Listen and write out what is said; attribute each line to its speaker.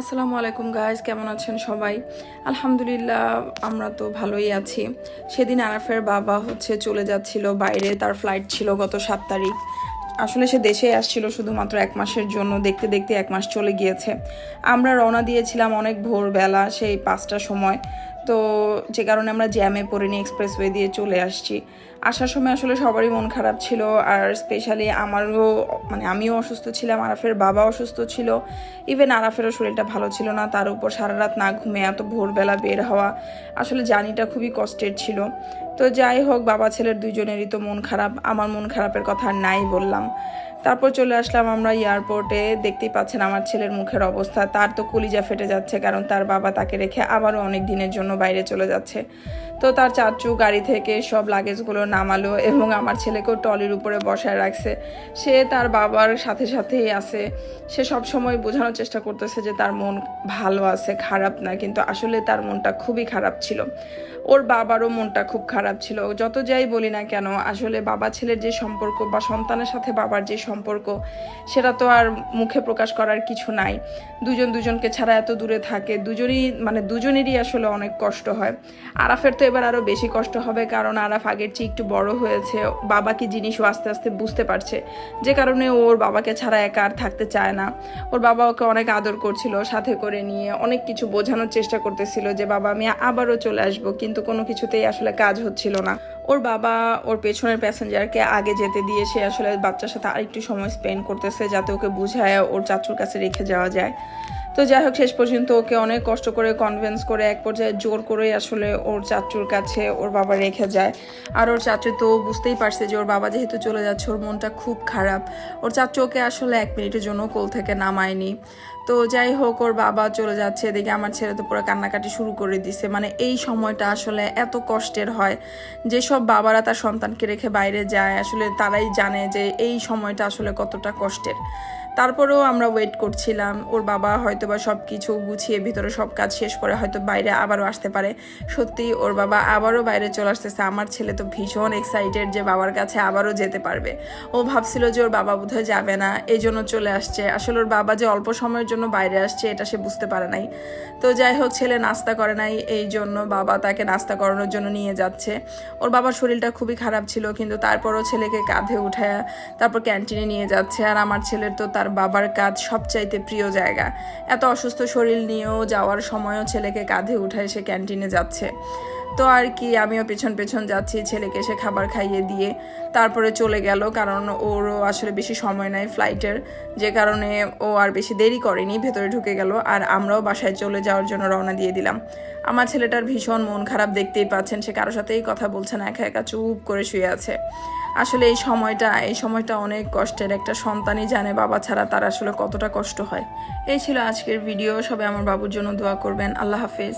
Speaker 1: আসসালামু আলাইকুম গাইজ কেমন আছেন সবাই? আলহামদুলিল্লাহ, আমরা তো ভালোই আছি। সেদিন আরাফের বাবা হচ্ছে চলে যাচ্ছিল বাইরে, তার ফ্লাইট ছিল গত সাত তারিখ। আসলে সে দেশে আসছিল শুধুমাত্র এক মাসের জন্য, দেখতে দেখতে এক মাস চলে গিয়েছে। আমরা রওনা দিয়েছিলাম অনেক ভোরবেলা, সেই পাঁচটার সময়। তো যে কারণে আমরা জ্যামে পড়ে নিয়ে এক্সপ্রেসওয়ে দিয়ে চলে আসছি। আসার সময় আসলে সবারই মন খারাপ ছিল আর স্পেশালি আমারও মানে আমিও অসুস্থ ছিলাম, আরাফের বাবা অসুস্থ ছিল। ইভেন আরাফেরও শরীরটা ভালো ছিল না, তার উপর সারা রাত না ঘুমে এত ভোরবেলা বের হওয়া আসলে জার্নিটা খুবই কষ্টের ছিল। তো যাই হোক, বাবা ছেলের দুজনেরই তো মন খারাপ, আমার মন খারাপের কথা নাই বললাম। তারপর চলে আসলাম আমরা এয়ারপোর্টে দেখতেই পাচ্ছেন আমার ছেলের মুখের অবস্থা। তার তো কলিজা ফেটে যাচ্ছে, কারণ তার বাবা তাকে রেখে আবারও অনেক দিনের জন্য বাইরে চলে যাচ্ছে। তো তার চাচু গাড়ি থেকে সব লাগেজগুলো নামালো এবং আমার ছেলেকেও টলির উপরে বসায় রাখছে। সে তার বাবার সাথে সাথেই আছে। সে সব সময় বোঝানোর চেষ্টা করতেছে যে তার মন ভালো আছে, খারাপ না, কিন্তু আসলে তার মনটা খুবই খারাপ ছিল। ওর বাবারও মনটা খুব খারাপ ছিল। যত যাই বলি না কেন, আসলে বাবা ছেলের যে সম্পর্ক বা সন্তানের সাথে বাবার যে সম্পর্ক, সেটা তো আর মুখে প্রকাশ করার কিছু নাই। দুজন দুজনকে ছাড়া এত দূরে থাকে। দুজনই মানে দুজনেরই আসলে অনেক কষ্ট হয়। আরাফের তো এবার আরও বেশি কষ্ট হবে কারণ আরাফ আগের চেয়ে একটু বড় হয়েছে। বাবা কি জিনিসও আস্তে আস্তে বুঝতে পারছে। যে কারণে ওর বাবাকে ছাড়া একা আর থাকতে চায় না। ওর বাবা ওকে অনেক আদর করছিল, সাথে করে নিয়ে অনেক কিছু বোঝানোর চেষ্টা করতেছিল যে, বাবা, আমি আবারও চলে আসব। কিন্তু কোনো কিছুতেই আসলে কাজ হচ্ছিল না। ওর বাবা ওর পেছনের প্যাসেঞ্জারকে আগে যেতে দিয়ে সে আসলে বাচ্চার সাথে আরেকটু সময় স্পেন্ড করতেছে যাতে ওকে বুঝায়, ওর চাচুর কাছে রেখে যাওয়া যায়। তো যাই হোক, শেষ পর্যন্ত ওকে অনেক কষ্ট করে কনভিন্স করে এক পর্যায়ে জোর করেই আসলে ওর চাচুর কাছে ওর বাবা রেখে যায়। আর ওর চাচু তো বুঝতেই পারছে যে ওর বাবা যেহেতু চলে যাচ্ছে, ওর মনটা খুব খারাপ। ওর চাচু ওকে আসলে এক মিনিটের জন্য কোল থেকে নামায়নি। তো যাই হোক, ওর বাবা চলে যাচ্ছে এদিকে আমার ছেলে তো পুরো কান্নাকাটি শুরু করে দিছে। মানে এই সময়টা আসলে এত কষ্টের হয় যেসব বাবারা তার সন্তানকে রেখে বাইরে যায়। আসলে তারাই জানে যে এই সময়টা আসলে কতটা কষ্টের। তারপরেও আমরা ওয়েট করছিলাম। ওর বাবা হয়তো বা সব কিছু গুছিয়ে ভিতরে সব কাজ শেষ করে হয়তো বাইরে আবারও আসতে পারে। সত্যি ওর বাবা আবারও বাইরে চলে আসতেছে। আমার ছেলে তো ভীষণ এক্সাইটেড যে বাবার কাছে আবারও যেতে পারবে। ও ভাবছিল যে ওর বাবা বোধহয় যাবে না এই জন্য চলে আসছে। আসলে ওর বাবা যে অল্প সময়ের জন্য বাইরে আসছে, এটা সে বুঝতে পারে নাই। তো যাই হোক, ছেলে নাস্তা করে নাই, এই জন্য বাবা তাকে নাস্তা করানোর জন্য নিয়ে যাচ্ছে। ওর বাবার শরীরটা খুবই খারাপ ছিল, কিন্তু তারপরও ছেলেকে কাঁধে উঠায় তারপর ক্যান্টিনে নিয়ে যাচ্ছে। আর আমার ছেলের তো তার বাবার কাজ সবচাইতে প্রিয় জায়গা। এত অসুস্থ শরীর নিয়েও যাওয়ার সময়ও ছেলেকে কাঁধে উঠায় সে ক্যান্টিনে যাচ্ছে। তো আর কি, আমিও পেছন পেছন যাচ্ছি ছেলেকে সে খাবার খাইয়ে দিয়ে। তারপরে চলে গেল, কারণ ওরও আসলে বেশি সময় নাই ফ্লাইটের যে কারণে ও আর বেশি দেরি করেনি, ভেতরে ঢুকে গেল। আর আমরাও বাসায় চলে যাওয়ার জন্য রওনা দিয়ে দিলাম। আমার ছেলেটার ভীষণ মন খারাপ, দেখতেই পাচ্ছেন সে কারোর সাথেই কথা বলছে না, একা একা চুপ করে শুয়ে আছে। আসলে এই সময়টা এই সময়টা অনেক কষ্টের। একটা সন্তানই জানে বাবা ছাড়া তার আসলে কতটা কষ্ট হয়। এই ছিল আজকের ভিডিও সবাই আমার বাবুর জন্য দোয়া করবেন। আল্লাহ হাফেজ।